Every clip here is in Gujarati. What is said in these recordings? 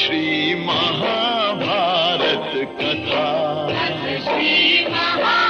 श्री महाभारत कथा श्री महा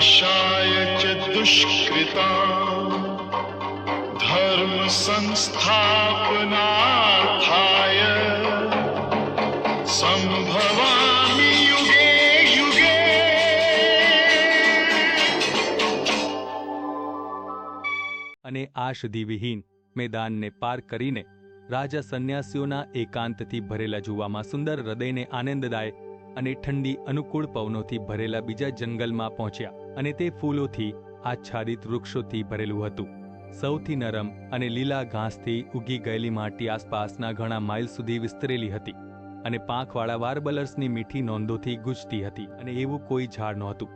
विनाशाय च दुष्कृता धर्म संस्थापनार्थाय संभवामि युगे युगे અને આ વિહીન મેદાનને પાર કરીને રાજા સંન્યાસીઓના એકાંતથી ભરેલા જોવામાં સુંદર હૃદયને આનંદદાય અને ઠંડી અનુકૂળ પવનોથી ભરેલા બીજા જંગલમાં પહોંચ્યા અને તે ફૂલોથી, આચ્છાદિત વૃક્ષોથી ભરેલું હતું. સૌથી નરમ અને લીલા ઘાસથી ઉગી ગયેલી માટી આસપાસના ઘણા માઇલ સુધી વિસ્તરેલી હતી અને પાંખવાળા વારબલર્સની મીઠી નોંધોથી ગુજતી હતી અને એવું કોઈ ઝાડ નહોતું.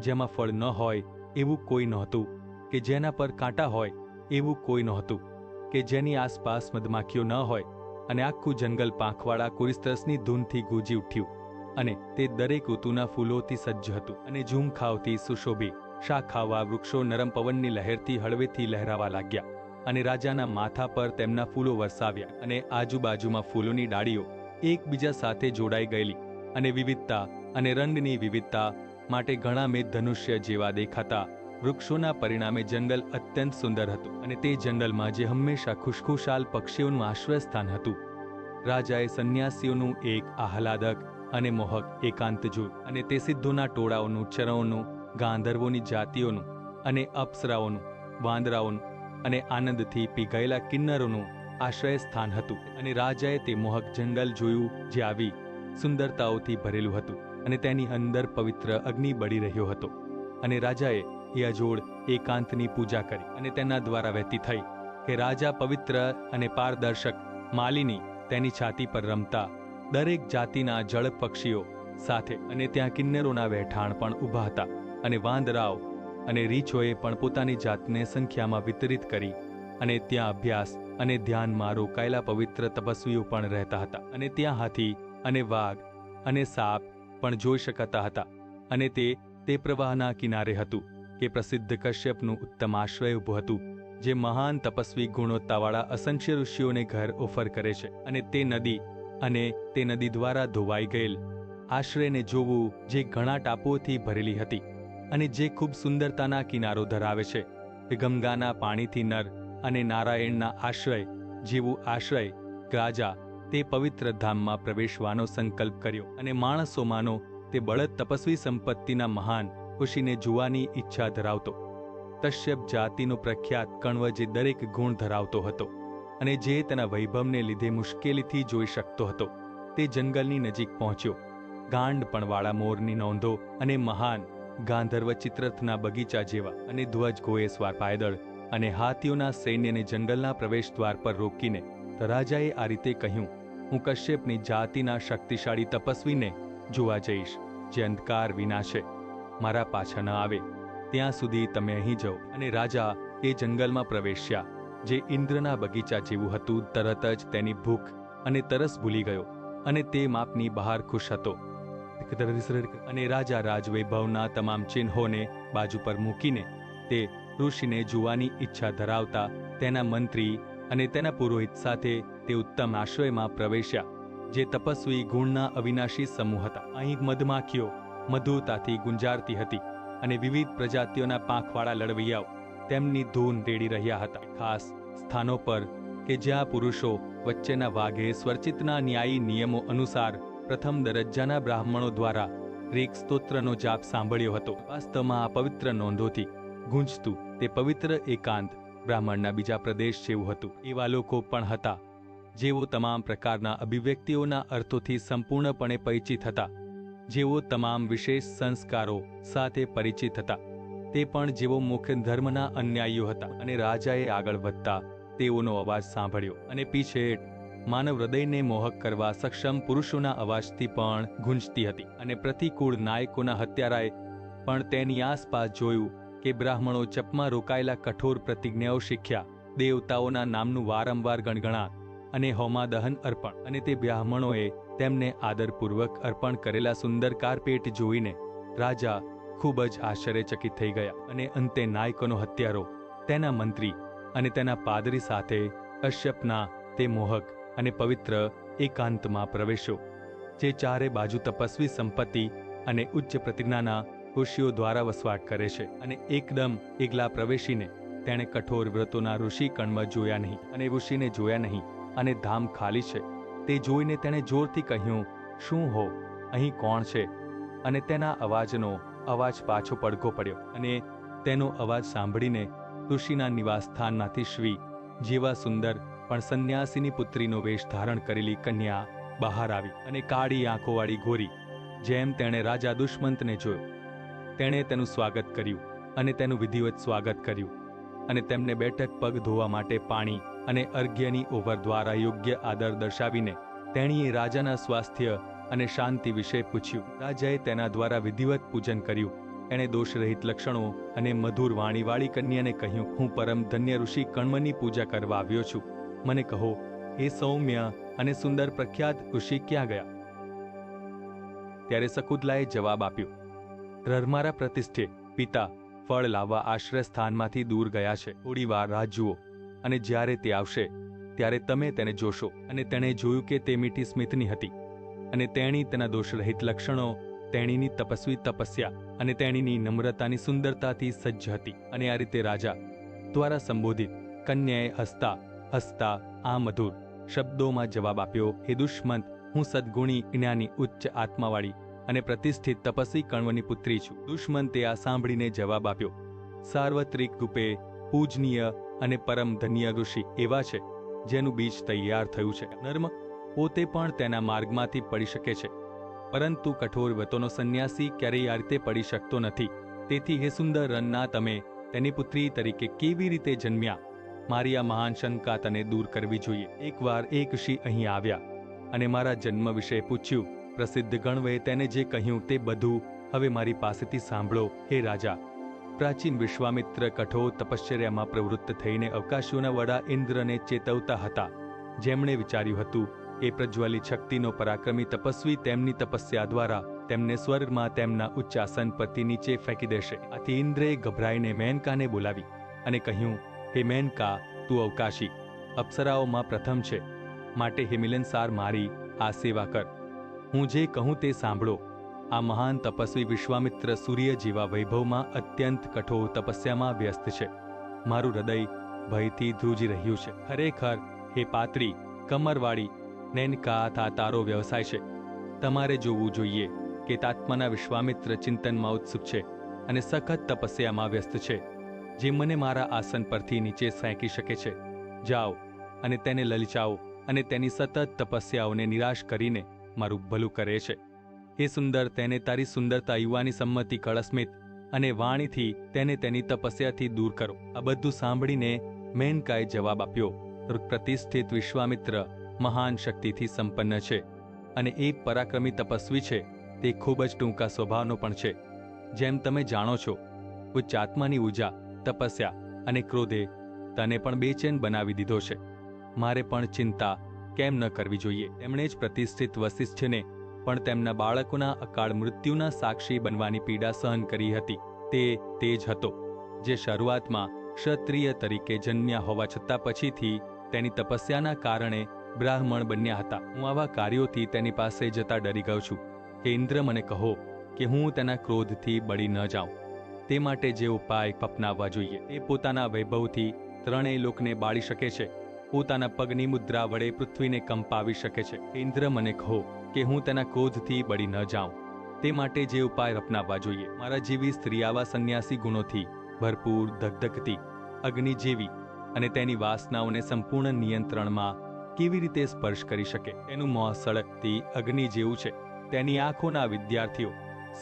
જેમાં ફળ ન હોય, એવું કોઈ નહોતું. કે જેના પર કાંટા હોય, એવું કોઈ નહોતું. કે જેની આસપાસ મધમાખીઓ ન હોય અને આખું જંગલ પાંખવાળા કોરિસ્તસની ધૂનથી ગૂંજી ઉઠ્યું. અને તે દરેક ઋતુના ફૂલોથી સજ્જ હતું અને ઝૂમખાવથી સુશોભી શાખાવા વૃક્ષો નરમ પવનની લહેરથી હળવેથી લહેરાવા લાગ્યા અને રાજાના માથા પર તેમના ફૂલો વરસાવ્યા અને આજુબાજુમાં ફૂલોની ડાળીઓ એકબીજા સાથે જોડાઈ ગયેલી અને વિવિધતા અને રંગની વિવિધતા માટે ઘણા મેઘ ધનુષ્ય જેવા દેખાતા વૃક્ષોના પરિણામે જંગલ અત્યંત સુંદર હતું અને તે જંગલમાં જે હંમેશા ખુશખુશાલ પક્ષીઓનું આશ્રયસ્થાન હતું. રાજાએ સંન્યાસીઓનું એક આહલાદક અને મોહક, એકાંત જૂથ અને તે સિદ્ધોના ટોળાઓનું ચરણોનું ગાંધર્વોની જાતિઓનું અને અપ્સરાઓનું, વાંદરાઓનું અને આનંદથી પીગાયેલા કિન્નરોનું આશ્રય સ્થાન હતું અને રાજાએ તે મોહક જંગલ જોયું જે આવી સુંદરતાઓથી ભરેલું હતું અને તેની અંદર પવિત્ર અગ્નિ બળી રહ્યો હતો. અને રાજાએ એ અજોડ એકાંતની પૂજા કરી અને તેના દ્વારા વહેતી થઈ કે રાજા પવિત્ર અને પારદર્શક, માલિની તેની છાતી પર રમતા દરેક જાતિના જળ પક્ષીઓ સાથે અને ત્યાં કિન્નરોના વેઠાણ પણ ઊભા હતા અને વાંદરાઓ અને રીછોએ પણ પોતાની જાતને સંખ્યામાં વિતરિત કરી અને ત્યાં અભ્યાસ અને ધ્યાનમાં રોકાયેલા પવિત્ર તપસ્વીઓ પણ રહેતા હતા અને ત્યાં હાથી અને વાઘ અને સાપ પણ જોઈ શકાતા હતા અને તે તે પ્રવાહના કિનારે હતું કે પ્રસિદ્ધ કશ્યપનું ઉત્તમ આશ્રય ઊભું હતું, જે મહાન તપસ્વી ગુણવત્તાવાળા અસંખ્ય ઋષિઓને ઘર ઓફર કરે છે અને તે નદી અને તે નદી દ્વારા ધોવાઈ ગયેલ. આશ્રયને જોવું જે ઘણા ટાપુઓથી ભરેલી હતી અને જે ખૂબ સુંદરતાના કિનારો ધરાવે છે. તે ગંગાના પાણીથી નર અને નારાયણના આશ્રય જેવું આશ્રય રાજા તે પવિત્ર ધામમાં પ્રવેશવાનો સંકલ્પ કર્યો અને માણસોમાંનો તે બળદ તપસ્વી સંપત્તિના મહાન ખુશીને જોવાની ઈચ્છા ધરાવતો. કશ્યપ જાતિનો પ્રખ્યાત કણવ જે દરેક ગુણ ધરાવતો હતો. અને જે તેના વૈભવને લીધે મુશ્કેલીથી જોઈ શકતો હતો. તે જંગલની નજીક પહોંચ્યો. ગાંડ પણવાળા મોરની નોંધો અને મહાન ગાંધર્વ ચિત્રથના બગીચા જેવા અને ધ્વજ ઘોડેસવાર પાયદળ અને હાથીઓના સૈન્યને જંગલના પ્રવેશ દ્વાર પર રોકીને રાજાએ આ રીતે કહ્યું, હું કશ્યપની જાતિના શક્તિશાળી તપસ્વીને જોવા જઈશ, જે અંધકાર વિના છે. મારા પાછા ન આવે. ત્યાં સુધી તમે અહીં જાઓ અને રાજા એ જંગલમાં પ્રવેશ્યા. જે ઇન્દ્રના બગીચા જેવું હતું, તરત જ તેની ભૂખ અને તરસ ભૂલી ગયો અને તે માપની બહાર ખુશ હતો. અને રાજા રાજવૈભવના તમામ ચિહ્નોને બાજુ પર મૂકીને તે ઋષિને જોવાની ઈચ્છા ધરાવતા તેના મંત્રી અને તેના પુરોહિત સાથે તે ઉત્તમ આશ્રયમાં પ્રવેશ્યા, જે તપસ્વી ગુણના અવિનાશી સમૂહ હતા. અહીં મધમાખીઓ મધુરતાથી ગુંજારતી હતી અને વિવિધ પ્રજાતિઓના પાંખવાળા લડવૈયાઓ તેમની ધૂન રેડી રહ્યા હતા. ખાસ સ્થાનો પર કે જ્યાં પુરુષો વચ્ચેના વાઘે સ્વરચિતના ન્યાયી નિયમો અનુસાર પ્રથમ દરજ્જાના બ્રાહ્મણો દ્વારા રેક સ્તોત્રનો જાપ સાંભળ્યો હતો. વાસ્તવમાં આ પવિત્ર નોંધોથી ગુંજતું તે પવિત્ર એકાંત બ્રાહ્મણના બીજા પ્રદેશ જેવું હતું. એવા લોકો પણ હતા જેઓ તમામ પ્રકારના અભિવ્યક્તિઓના અર્થોથી સંપૂર્ણપણે પરિચિત હતા. જેઓ તમામ વિશેષ સંસ્કારો સાથે પરિચિત હતા. તે પણ જેઓ મુખ્ય ધર્મના અન્યાયીઓ હતા અને રાજાએ આગળ વધતા તેઓનો અવાજ સાંભળ્યો અને પીછેટ માનવ હૃદયને મોહક કરવા સક્ષમ પુરુષોના અવાજથી પણ ગુંજતી હતી અને પ્રતિકૂળ નાયકોના હત્યારાએ પણ તેની આસપાસ જોયું કે બ્રાહ્મણો ચપમાં રોકાયેલા કઠોર પ્રતિજ્ઞાઓ શીખ્યા, દેવતાઓના નામનું વારંવાર ગણગણાટ અને હોમાદહન અર્પણ અને તે બ્રાહ્મણોએ તેમને આદરપૂર્વક અર્પણ કરેલા સુંદર કાર્પેટ જોઈને રાજા ખૂબ જ આશ્ચર્યચકિત થઈ ગયા અને અંતે નાયકોનો હત્યારો તેના મંત્રી અને તેના પાદરી સાથે કશ્યપના તે મોહક અને પવિત્ર એકાંતમાં પ્રવેશ્યો, જે ચારે બાજુ તપસ્વી સંપત્તિ અને ઉચ્ચ પ્રતિજ્ઞાના ઋષિઓ દ્વારા વસવાટ કરે છે અને એકદમ એકલા પ્રવેશીને તેણે કઠોર વ્રતોના ઋષિ કણમાં જોયા નહીં અને ઋષિને જોયા નહીં અને ધામ ખાલી છે. તે જોઈને તેણે જોરથી કહ્યું, શું હો? અહીં કોણ છે? અને તેના અવાજનો અવાજ પાછો પડઘો પડ્યો અને તેનો અવાજ સાંભળીને ઋષિના નિવાસસ્થાનમાંથી શ્રી જેવા સુંદર પણ સંન્યાસીની પુત્રીનો વેશ ધારણ કરેલી કન્યા બહાર આવી અને કાળી આંખોવાળી ગોરી, જેમ તેણે રાજા દુષ્મંતને જોયો. તેણે તેનું સ્વાગત કર્યું અને તેનું વિધિવત સ્વાગત કર્યું અને તેમને બેઠક પગ ધોવા માટે પાણી અને અર્ઘ્યની ઓવર દ્વારા યોગ્ય આદર દર્શાવીને તેણીએ રાજાના સ્વાસ્થ્ય અને શાંતિ વિશે પૂછ્યું. રાજાએ તેના દ્વારા વિધિવત પૂજન કર્યું. એણે દોષરહિત લક્ષણો અને મધુર વાણીવાળી કન્યાને કહ્યું, હું પરમ ધન્ય ઋષિ કણ્વની પૂજા કરવા આવ્યો છું. મને કહો એ સૌમ્ય અને સુંદર પ્રખ્યાત ઋષિ ક્યાં ગયા? ત્યારે શકુદલાએ જવાબ આપ્યો રરમારા પ્રતિષ્ઠે, પિતા, ફળ લાવવા આશ્રય સ્થાનમાંથી દૂર ગયા છે. થોડી વાર રાહ જુઓ અને જ્યારે તે આવશે, ત્યારે તમે તેને જોશો. અને તેણે જોયું કે તે મીઠી સ્મિતની હતી. અને તેણી તેના દોષરહિત લક્ષણો તેણીની તપસ્વી તપસ્યા અને તેણીની નમ્રતાની સુંદરતાથી સજ્જ હતી અને આ રીતે રાજા દ્વારા સંબોધિત કન્યાએ હસતા હસતા આ મધુર શબ્દોમાં જવાબ આપ્યો, હે દુષ્મંત હું સદગુણી જ્ઞાની ઉચ્ચ આત્માવાળી અને પ્રતિષ્ઠિત તપસ્વી કણવની પુત્રી છું. દુષ્મંતે આ સાંભળીને જવાબ આપ્યો, સાર્વત્રિક રૂપે પૂજનીય અને પરમ ધન્ય ઋષિ એવા છે જેનું બીજ તૈયાર થયું છે. નર્મ પોતે પણ તેના માર્ગમાંથી પડી શકે છે. પરંતુ કઠોર વ્રતોનો સંન્યાસી ક્યારેય આ રીતે પડી શકતો નથી. તેથી હે સુંદર રનના, તમે તેની પુત્રી તરીકે કેવી રીતે જન્મ્યા? મારી આ મહાન શંકા તને દૂર કરવી જોઈએ. એકવાર એક ઋષિ અહીં આવ્યા અને મારા જન્મ વિશે પૂછ્યું, પ્રસિદ્ધ ગણવે તેને જે કહ્યું તે બધું હવે મારી પાસેથી સાંભળો, હે રાજા. પ્રાચીન વિશ્વામિત્ર કઠોર તપશ્ચર્યામાં પ્રવૃત્ત થઈને અવકાશીઓના વડા ઇન્દ્રને ચેતવતા હતા. જેમણે વિચાર્યું હતું એ પ્રજ્વલિત શક્તિનો પરાક્રમી તપસ્વી તેમની તપસ્યા દ્વારા તેમને સ્વર્ગમાં તેમના ઉચ્ચાસન પરથી નીચે ફેંકી દેશે. આથી ઇન્દ્રે ગભરાઈને મેનકાને બોલાવી અને કહ્યું, હે મેનકા, તું અવકાશી. અપ્સરાઓમાં પ્રથમ છે. માટે હે મિલનસાર મારી આ સેવા કર. હું જે કહું તે સાંભળો. આ મહાન તપસ્વી વિશ્વામિત્ર સૂર્ય જેવા વૈભવમાં અત્યંત કઠોર તપસ્યામાં વ્યસ્ત છે. મારું હૃદય ભયથી ધ્રુજી રહ્યું છે. ખરેખર, હે પાત્રી, કમરવાળી નેનકા થા તારો વ્યવસાય છે. તમારે જોવું જોઈએ કે તાત્માના વિશ્વામિત્ર ચિંતનમાં ઉત્સુક છે અને સખત તપસ્યામાં વ્યસ્ત છે, જે મને મારા આસન પરથી નીચે ફેંકી શકે છે. જાઓ અને તેને લલચાવો અને તેની સતત તપસ્યાઓને નિરાશ કરીને મારું ભલું કરે છે. એ સુંદર, તેને તારી સુંદરતા યુવાની સંમતિ કળસ્મિત અને વાણીથી તેને તેની તપસ્યાથી દૂર કરો. આ બધું સાંભળીને મેનકાએ જવાબ આપ્યો પ્રતિષ્ઠિત વિશ્વામિત્ર મહાન શક્તિથી સંપન્ન છે અને એ પરાક્રમી તપસ્વી છે. તે ખૂબ જ ટૂંકા સ્વભાવનો પણ છે. જેમ તમે જાણો છો, ઉચ્ચ આત્માની ઊર્જા, તપસ્યા અને ક્રોધે તને પણ બેચેન બનાવી દીધો છે. મારે પણ ચિંતા કેમ ન કરવી જોઈએ? તેમણે જ પ્રતિષ્ઠિત વસિષ્ઠને પણ તેમના બાળકોના અકાળ મૃત્યુના સાક્ષી બનવાની પીડા સહન કરી હતી. તે તે જ હતો, જે શરૂઆતમાં ક્ષત્રિય તરીકે જન્મ્યા હોવા છતાં પછીથી તેની તપસ્યાના કારણે બ્રાહ્મણ બન્યા હતા. હું આવા કાર્યોથી તેની પાસે જતા ડરી ગયો છું. કે ઇન્દ્ર મને કહો કે હું તેના ક્રોધથી બળી ન જાઉં. તે માટે જે ઉપાય અપનાવવા જોઈએ. એ પોતાના વૈભવથી ત્રણેય લોકને બાળી શકે છે. પોતાના પગની મુદ્રા વડે પૃથ્વીને કંપાવી શકે છે. ઇન્દ્ર મને કહો કે હું તેના ક્રોધથી બળી ન જાઉં. તે માટે જે ઉપાય અપનાવવા જોઈએ. મારા જેવી સ્ત્રી આવા સંન્યાસી ગુણોથી ભરપૂર ધગધગતી, અગ્નિ જેવી અને તેની વાસનાઓને સંપૂર્ણ નિયંત્રણમાં કેવી રીતે સ્પર્શ કરી શકે? એનું મોં સળગતી અગ્નિ જેવું છે. તેની આંખોના વિદ્યાર્થીઓ,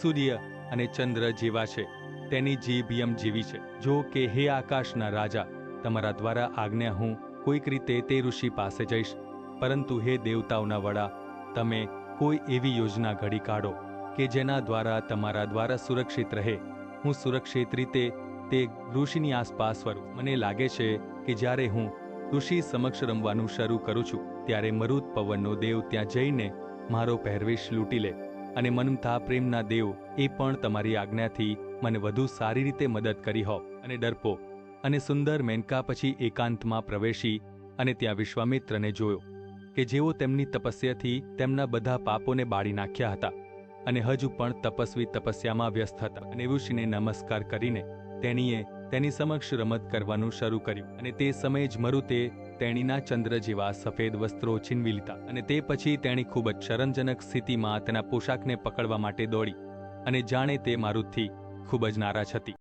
સૂર્ય અને ચંદ્ર જેવા છે. તેની જીભ યમ જેવી છે. જો કે, હે આકાશના રાજા, તમારા દ્વારા આજ્ઞા હું કોઈક રીતે તે ઋષિ પાસે જઈશ. પરંતુ હે દેવતાઓના વડા, તમે કોઈ એવી યોજના ઘડી કાઢો કે જેના દ્વારા તમારા દ્વારા સુરક્ષિત રહે. હું સુરક્ષિત રીતે તે ઋષિની આસપાસ ફરું. મને લાગે છે કે જ્યારે હું ઋષિ સમક્ષ રમવાનું શરૂ કરું છું. ત્યારે મરુદ પવનનો દેવ ત્યાં જઈને મારો પહેરવેશ લૂંટી લે અને મનમથા પ્રેમના દેવ એ પણ તમારી આજ્ઞાથી મને વધુ સારી રીતે મદદ કરી હો અને ડરપો. અને સુંદર મેનકા પછી એકાંતમાં પ્રવેશી અને ત્યાં વિશ્વામિત્રને જોયો કે જેઓ તેમની તપસ્યાથી તેમના બધા પાપોને બાળી નાખ્યા હતા અને હજુ પણ તપસ્વી તપસ્યામાં વ્યસ્ત હતા. અને ઋષિને નમસ્કાર કરીને તેણીએ તેની સમક્ષ રમત કરવાનું શરૂ કર્યું અને તે સમયે જ મરુતે તેણીના ચંદ્ર જેવા સફેદ વસ્ત્રો છીનવી લીધા અને તે પછી તેણી ખૂબ જ શરમજનક સ્થિતિમાં તેના પોશાકને પકડવા માટે દોડી અને જાણે તે મારુતથી ખૂબ જ નારાજ હતી.